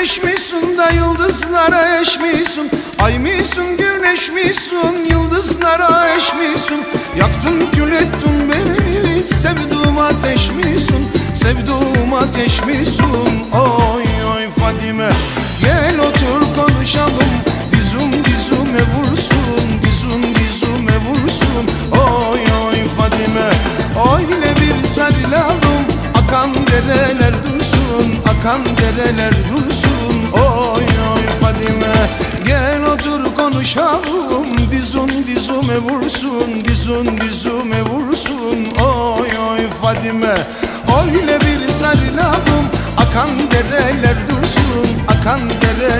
güneş misin da yıldızlara eş misin Ay misin güneş misin yıldızlara eş misin Yaktın kül ettin beni sevduğum ateş misin Sevduğum ateş misin Oy oy Fadime Gel otur konuşalım. Dizum dizime vursun Dizum dizime vursun. Oy oy Fadime Öyle bir sarılalım. Akan dereler dursun Akan dereler dursun Oy oy Fadime Gel otur konuşalım. Dizun dizime vursun Dizun dizime vursun. Oy oy Fadime Öyle bir sarılalım. Akan dereler dursun Akan dereler